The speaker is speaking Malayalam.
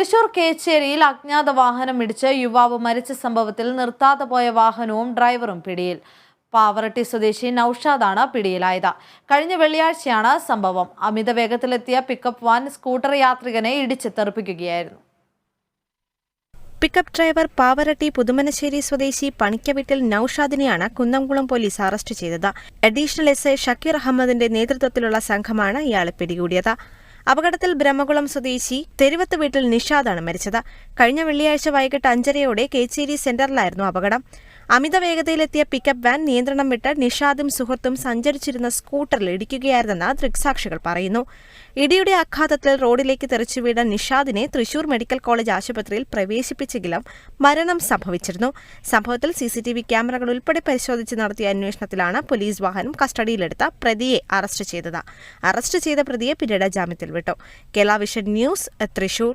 തൃശൂർ കേച്ചേരിയിൽ അജ്ഞാത വാഹനം ഇടിച്ച് യുവാവ് മരിച്ച സംഭവത്തിൽ നിർത്താതെ പോയ വാഹനവും ഡ്രൈവറും പിടിയിൽ. പാവറട്ടി സ്വദേശി നൌഷാദാണ് പിടിയിലായത്. കഴിഞ്ഞ വെള്ളിയാഴ്ചയാണ് സംഭവം. അമിത വേഗത്തിലെത്തിയ പിക്കപ്പ് വാൻ സ്കൂട്ടർ യാത്രികനെ ഇടിച്ച് തെറിപ്പിക്കുകയായിരുന്നു പിക്കപ്പ് ഡ്രൈവർ പാവറട്ടി പുതുമനശ്ശേരി സ്വദേശി പണിക്കവീട്ടിൽ നൌഷാദിനെയാണ് കുന്നംകുളം പോലീസ് അറസ്റ്റ് ചെയ്തത്. അഡീഷണൽ എസ് ഐ ഷക്കീർ അഹമ്മദിന്റെ നേതൃത്വത്തിലുള്ള സംഘമാണ് ഇയാളെ പിടികൂടിയത്. അപകടത്തിൽ ബ്രഹ്മകുളം സ്വദേശി തെരുവത്ത് വീട്ടിൽ നിഷാദാണ് മരിച്ചത്. കഴിഞ്ഞ വെള്ളിയാഴ്ച വൈകിട്ട് അഞ്ചരയോടെ കേച്ചേരി സെന്ററിലായിരുന്നു അപകടം. അമിത വേഗതയിലെത്തിയ പിക്കപ്പ് വാൻ നിയന്ത്രണം വിട്ട് നിഷാദും സുഹൃത്തും സഞ്ചരിച്ചിരുന്ന സ്കൂട്ടറിൽ ഇടിക്കുകയായിരുന്നെന്ന് ദൃക്സാക്ഷികൾ പറയുന്നു. ഇടിയുടെ ആഘാതത്തിൽ റോഡിലേക്ക് തെറിച്ചു വീണ നിഷാദിനെ തൃശൂർ മെഡിക്കൽ കോളേജ് ആശുപത്രിയിൽ പ്രവേശിപ്പിച്ചെങ്കിലും മരണം സംഭവിച്ചിരുന്നു. സംഭവത്തിൽ സിസിടിവി ക്യാമറകൾ ഉൾപ്പെടെ പരിശോധിച്ച് നടത്തിയ അന്വേഷണത്തിലാണ് പോലീസ് വാഹനം കസ്റ്റഡിയിലെടുത്ത പ്രതിയെ അറസ്റ്റ് ചെയ്തത്. അറസ്റ്റ് ചെയ്ത പ്രതിയെ പിന്നീട് ജാമ്യത്തിൽ വിട്ടു കേരള വിഷൻ ന്യൂസ് തൃശൂർ.